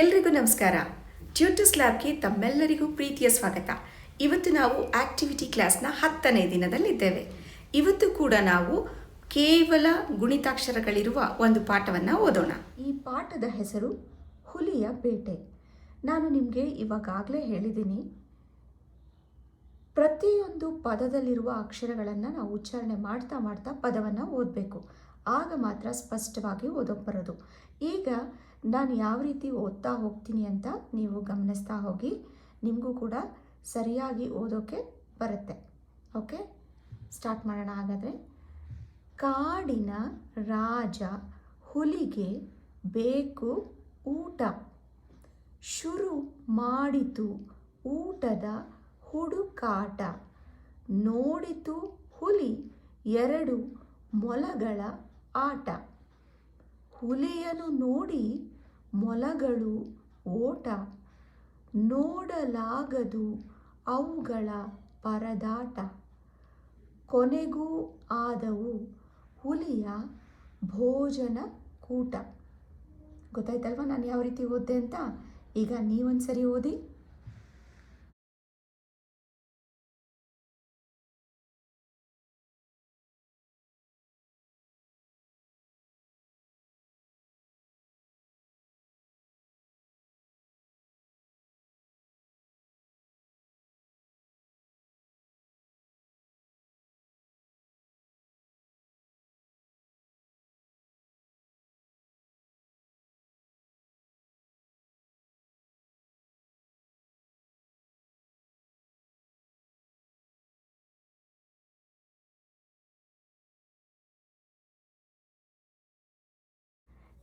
ಎಲ್ರಿಗೂ ನಮಸ್ಕಾರ. ಟ್ಯೂಟರ್ಸ್ ಲ್ಯಾಬ್ಗೆ ತಮ್ಮೆಲ್ಲರಿಗೂ ಪ್ರೀತಿಯ ಸ್ವಾಗತ. ಇವತ್ತು ನಾವು ಆಕ್ಟಿವಿಟಿ ಕ್ಲಾಸ್ನ ಹತ್ತನೇ ದಿನದಲ್ಲಿದ್ದೇವೆ. ಇವತ್ತು ಕೂಡ ನಾವು ಕೇವಲ ಗುಣಿತಾಕ್ಷರಗಳಿರುವ ಒಂದು ಪಾಠವನ್ನು ಓದೋಣ. ಈ ಪಾಠದ ಹೆಸರು ಹುಲಿಯ ಬೇಟೆ ನಾನು ನಿಮಗೆ ಇವಾಗಾಗಲೇ ಹೇಳಿದ್ದೀನಿ. ಪ್ರತಿಯೊಂದು ಪದದಲ್ಲಿರುವ ಅಕ್ಷರಗಳನ್ನು ನಾವು ಉಚ್ಚಾರಣೆ ಮಾಡ್ತಾ ಮಾಡ್ತಾ ಪದವನ್ನು ಓದಬೇಕು. ಆಗ ಮಾತ್ರ ಸ್ಪಷ್ಟವಾಗಿ ಓದೋಕೆ ಬರೋದು. ಈಗ ನಾನು ಯಾವ ರೀತಿ ಓದ್ತಾ ಹೋಗ್ತೀನಿ ಅಂತ ನೀವು ಗಮನಿಸ್ತಾ ಹೋಗಿ, ನಿಮಗೂ ಕೂಡ ಸರಿಯಾಗಿ ಓದೋಕ್ಕೆ ಬರುತ್ತೆ. ಓಕೆ? ಸ್ಟಾರ್ಟ್ ಮಾಡೋಣ ಹಾಗಾದರೆ. ಕಾಡಿನ ರಾಜ ಹುಲಿಗೆ ಬೇಕು ಊಟ. ಶುರು ಮಾಡಿತು ಊಟದ ಹುಡುಕಾಟ. ನೋಡಿತು ಹುಲಿ ಎರಡು ಮೊಲಗಳ ಆಟ. ಹುಲಿಯನ್ನು ನೋಡಿ ಮೊಲಗಳು, ಓಟ ನೋಡಲಾಗದು ಅವುಗಳ ಪರದಾಟ. ಕೊನೆಗೂ ಆದವು ಹುಲಿಯ ಭೋಜನ ಕೂಟ. ಗೊತ್ತಾಯ್ತಲ್ವಾ ನಾನು ಯಾವ ರೀತಿ ಓದ್ದೆ ಅಂತ? ಈಗ ನೀವೊಂದು ಸರಿ ಓದಿ.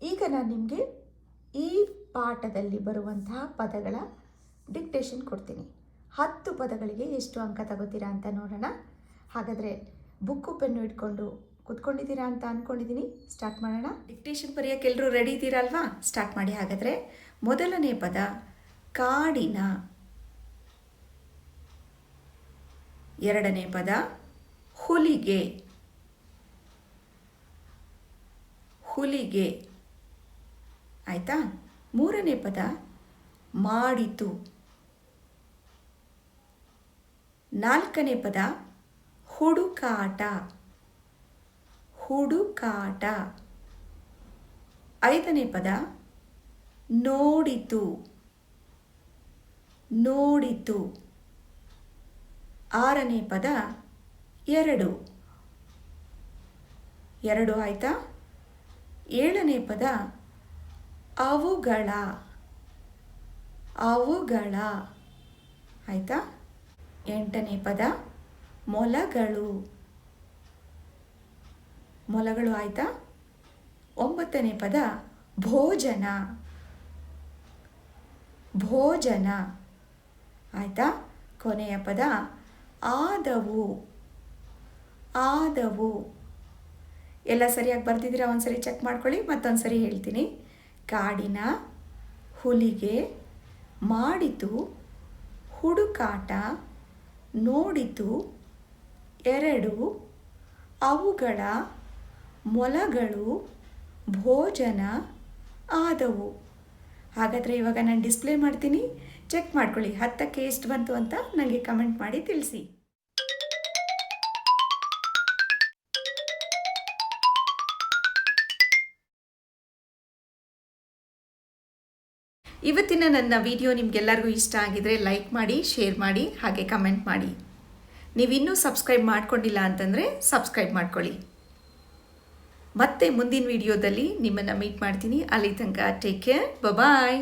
ಈಗ ನಾನು ನಿಮಗೆ ಈ ಪಾಠದಲ್ಲಿ ಬರುವಂತಹ ಪದಗಳ ಡಿಕ್ಟೇಷನ್ ಕೊಡ್ತೀನಿ. ಹತ್ತು ಪದಗಳಿಗೆ ಎಷ್ಟು ಅಂಕ ತಗೋತೀರಾ ಅಂತ ನೋಡೋಣ. ಹಾಗಾದರೆ ಬುಕ್ಕು ಪೆನ್ನು ಇಟ್ಕೊಂಡು ಕುತ್ಕೊಂಡಿದ್ದೀರಾ ಅಂತ ಅಂದ್ಕೊಂಡಿದ್ದೀನಿ ಸ್ಟಾರ್ಟ್ ಮಾಡೋಣ. ಡಿಕ್ಟೇಷನ್ ಬರೆಯೋಕ್ಕೆ ಎಲ್ಲರೂ ರೆಡಿ ಇದ್ದೀರಲ್ವಾ ಸ್ಟಾರ್ಟ್ ಮಾಡಿ. ಹಾಗಾದರೆ ಮೊದಲನೇ ಪದ ಕಾಡಿನ ಎರಡನೇ ಪದ ಹುಲಿಗೆ. ಹುಲಿಗೆ. ಆಯಿತಾ? ಮೂರನೇ ಪದ, ಮಾಡಿತು. ನಾಲ್ಕನೇ ಪದ, ಹುಡುಕಾಟ. ಹುಡುಕಾಟ. ಐದನೇ ಪದ, ನೋಡಿತು. ನೋಡಿತು. ಆರನೇ ಪದ, ಎರಡು. ಎರಡು ಆಯಿತಾ? ಏಳನೇ ಪದ ಅವುಗಳ ಅವುಗಳ ಆಯಿತಾ? ಎಂಟನೇ ಪದ, ಮೊಲಗಳು. ಮೊಲಗಳು ಆಯಿತಾ? ಒಂಬತ್ತನೇ ಪದ, ಭೋಜನ. ಭೋಜನ. ಆಯಿತಾ? ಕೊನೆಯ ಪದ, ಆದವು. ಆದವು. ಎಲ್ಲ ಸರಿಯಾಗಿ ಬರ್ತಿದ್ದೀರಾ ಒಂದ್ಸರಿ ಚೆಕ್ ಮಾಡ್ಕೊಳ್ಳಿ ಮತ್ತೊಂದು ಸರಿ ಹೇಳ್ತೀನಿ. ಕಾಡಿನ ಹುಲಿಗೆ ಮಾಡಿತು ಹುಡುಕಾಟ ನೋಡಿತು ಎರಡು ಅವುಗಳ ಮೊಲಗಳು ಭೋಜನ ಆದವು. ಹಾಗಾದರೆ ಇವಾಗ ನಾನು ಡಿಸ್ಪ್ಲೇ ಮಾಡ್ತೀನಿ. ಚೆಕ್ ಮಾಡ್ಕೊಳ್ಳಿ. ಹತ್ತಕ್ಕೆ ಎಷ್ಟು ಬಂತು ಅಂತ ನನಗೆ ಕಮೆಂಟ್ ಮಾಡಿ ತಿಳಿಸಿ. ಇವತ್ತಿನ ನನ್ನ ವಿಡಿಯೋ ನಿಮಗೆಲ್ಲರಿಗೂ ಇಷ್ಟ ಆಗಿದರೆ ಲೈಕ್ ಮಾಡಿ, ಶೇರ್ ಮಾಡಿ, ಹಾಗೆ ಕಮೆಂಟ್ ಮಾಡಿ. ನೀವಿನ್ನೂ ಸಬ್ಸ್ಕ್ರೈಬ್ ಮಾಡ್ಕೊಂಡಿಲ್ಲ ಅಂತಂದರೆ ಸಬ್ಸ್ಕ್ರೈಬ್ ಮಾಡ್ಕೊಳ್ಳಿ. ಮತ್ತೆ ಮುಂದಿನ ವಿಡಿಯೋದಲ್ಲಿ ನಿಮ್ಮನ್ನು ಮೀಟ್ ಮಾಡ್ತೀನಿ. ಅಲ್ಲಿ ತನಕ ಟೇಕ್ ಕೇರ್ ಬಾಯ್